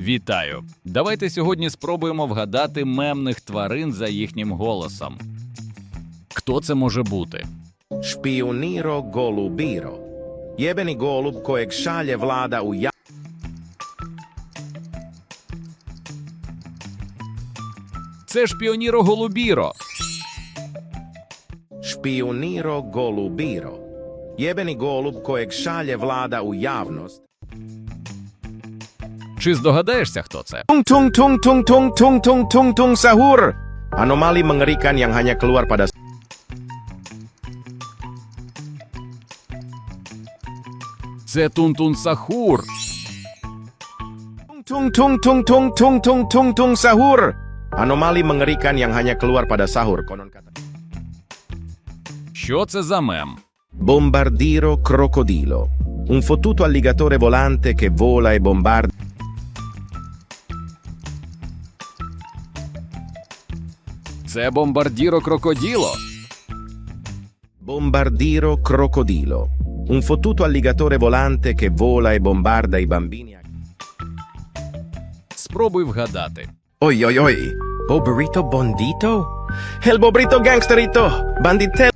Вітаю! Давайте сьогодні спробуємо вгадати мемних тварин за їхнім голосом. Хто це може бути? Шпіоніро голубіро. Єбені голуб коек влада у я. Це шпіоніро голубіро. Шпіоніро голубіро. Єбені голуб коек влада у явност. Чи здогадаєшся, хто це? Tung tung tung tung tung tung tung tung tung sahur. Anomali mengerikan yang hanya keluar pada Це Тунтун Сахур. tung tung tung tung tung tung tung tung sahur. Anomali mengerikan yang hanya keluar pada sahur konon kata. Що це за мем? Bombardiro crocodilo. Un fottuto alligatore volante che vola e bombarda. Це бомбардіро крокоділо. Bombardiro crocodilo. Un fottuto alligatore volante che vola e bombarda i bambini. a- Спробуй вгадати. Oi oi oi. Bobrito bondito? El bobrito gangsterito. Banditel.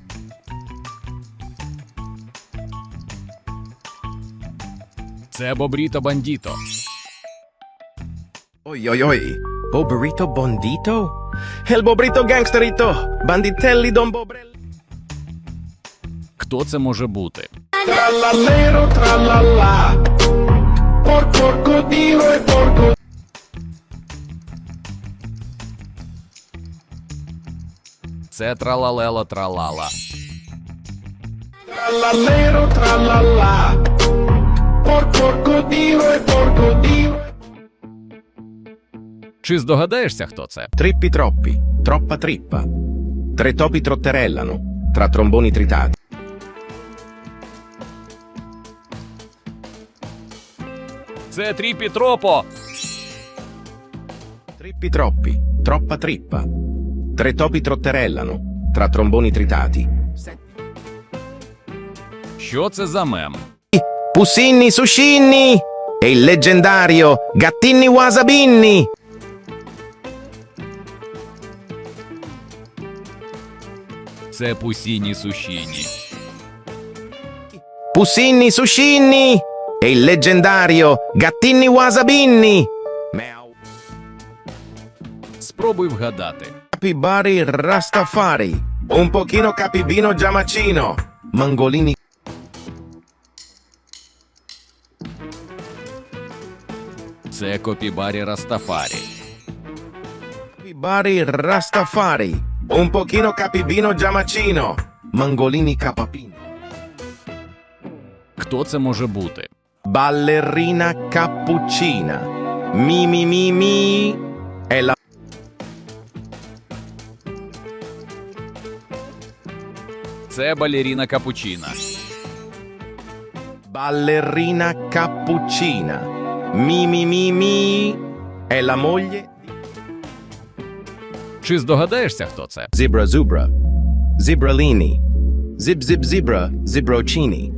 Це Бобріто Бандіто. Oi oi oi. Bobrito bondito? El bobrito gangsterito. Banditelli don bobrelli. Хто це може бути? Trallallero trallallà, por porcodilo e porco Це тралалело тралала. trallallero trallallà, por porcodilo e porcodilo чи здогадаєшся, хто це? Триппі троппі, троппа тріппа. Три топі троттереллано, Tra тромбоні трітати. Це тріпі тропо. Триппі троппі, троппа тріппа. Три топі троттереллано, Tra тромбоні трітати. Що це за мем? Pusinni Suscinni e il leggendario Gattini Wasabinni. Це Пусіні Сушіні. Pussinni suscinni! E il leggendario Gattinni Wasabinni! Meow. Спробуй вгадати. Capibari Rastafari. Un pochino capibino giamacino. Mangolini. Це Копібарі Растафарі. Capibari Rastafari. Un pochino capibino giamacino. Mangolini capapino. Хто це може бути? Ballerina cappuccina. Mi mi mi mi. È la Це балеріна Капучіна. ballerina cappuccina. Mi mi mi mi. È la moglie чи здогадаєшся, хто це? Зібра зубра, зібраліні, зіб-зіб-зібра, зіброчіні.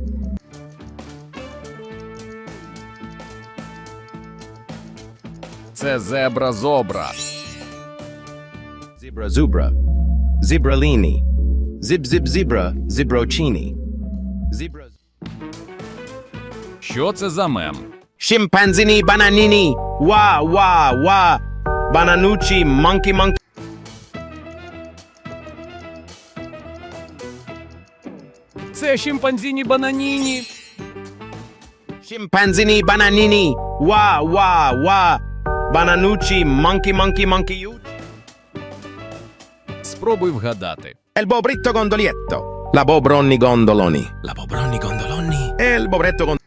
Це зебра зобра. Зібра зубра, зібраліні, зіб-зіб-зібра, зіброчіні. Зібра. Що це за мем? Шимпанзіні бананіні. Ва, ва, ва. Бананучі, манкі-манкі. Це шимпанзіні бананіні. Шимпанзіні бананіні. Ва, ва, ва. Бананучі, манкі, манкі, манкі ю. Спробуй вгадати. El bobritto gondolietto. La bobronni gondoloni. La bobronni gondoloni. El bobretto gondoloni.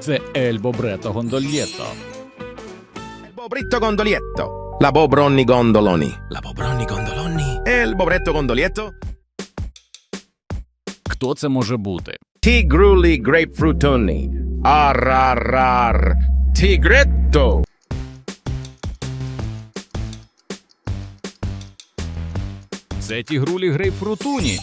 Це Ель Бобрето Гондольєто. Бобритто Гондольєто. La Bobronni Gondoloni. La Bobronni Gondoloni. Альбо Бретто Гондолєто. Хто це може бути? Ті Грулі Грейпфрутоні. Арарар. Тігретто. Це ті грулі грейпфрутуні.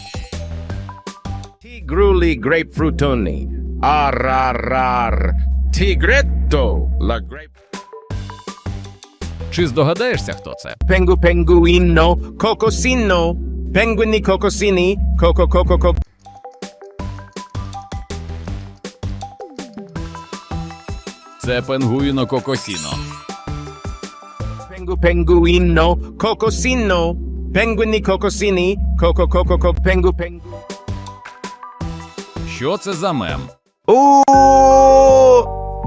Ті Грулі Грейпфрутоні. Арарар. Тігретто. Ла Грейпфрутоні. Чи здогадаєшся, хто це? Pengu penguino, cocosino, penguini cocosini, coco coco coco. Це пенгуїно кокосіно. Pengu penguino, cocosino, penguini cocosini, coco coco coco, pengu pengu. Що це за мем? Uh,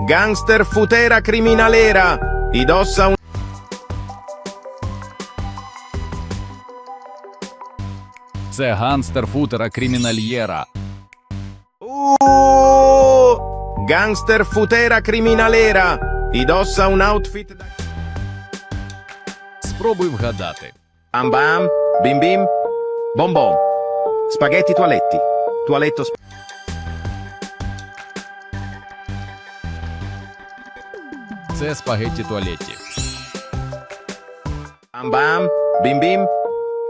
gangster futera criminalera, indossa un... Це ганстер футера кримінальєра. Uh, gangster futera criminalera, indossa un outfit da... Спробуй вгадати. Bam bam, bim bim, bom bom. Spaghetti toaletti, toaletto sp- Це спагетті туалетті. Bam bam, bim bim,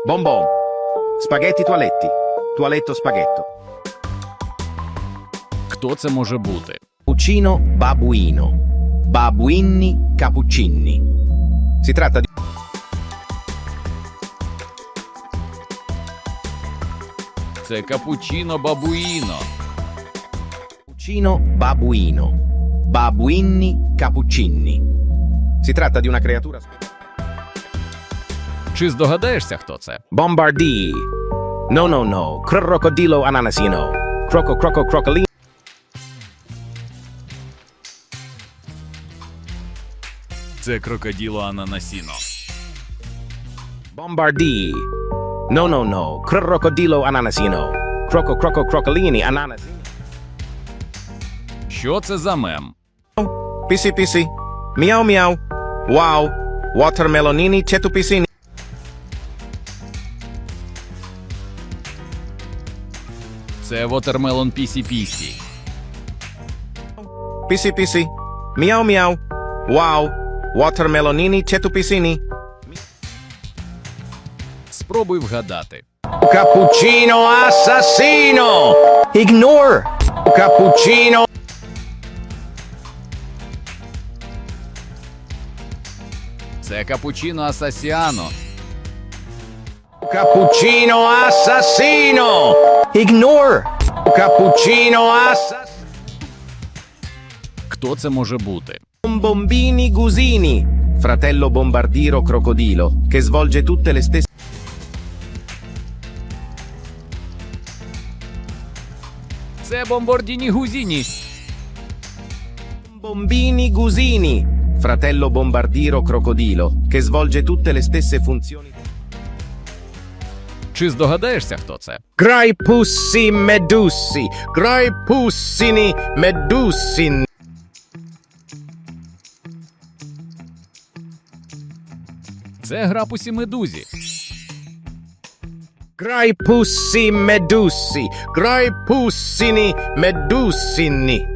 bom bom. Spaghetti toaletti, toaletto spaghetto. Хто це може бути? Cappuccino babuino. Babuini cappuccini. Si tratta di Це капучино бабуїно. cappuccino babuino. Babuini cappuccini. Si tratta di una creatura Чи здогадаєшся, хто це? Bombardì. No no no. Crocodilo ananasino. Croco croco crocolino. Це крокоділо ананасіно. Bombardì. No no no. Crocodilo ananasino. Croco croco crocolini ananasino. Що це за мем? Miau miau. Wow. Watermelonini cetu Це Watermelon Пісі Пісі. Pisi pisi. Miau miau. Wow. Watermelonini cetu pisini. Спробуй вгадати. Cappuccino assassino. Ignore. Cappuccino. Це капучино асасіано. Cappuccino assassino. Ignore. Cappuccino assassino. Хто це може бути? Bombini Gusini, fratello bombardiro crocodilo, che svolge tutte le stesse Це бомбордіні гузіні. Bombini Gusini, fratello bombardiro crocodilo, che svolge tutte le stesse funzioni. Чи здогадаєшся, хто це? Graipussi medussi, graipussini medussin. Це грапусі медузі. Graipussi medussi, graipussini medussini.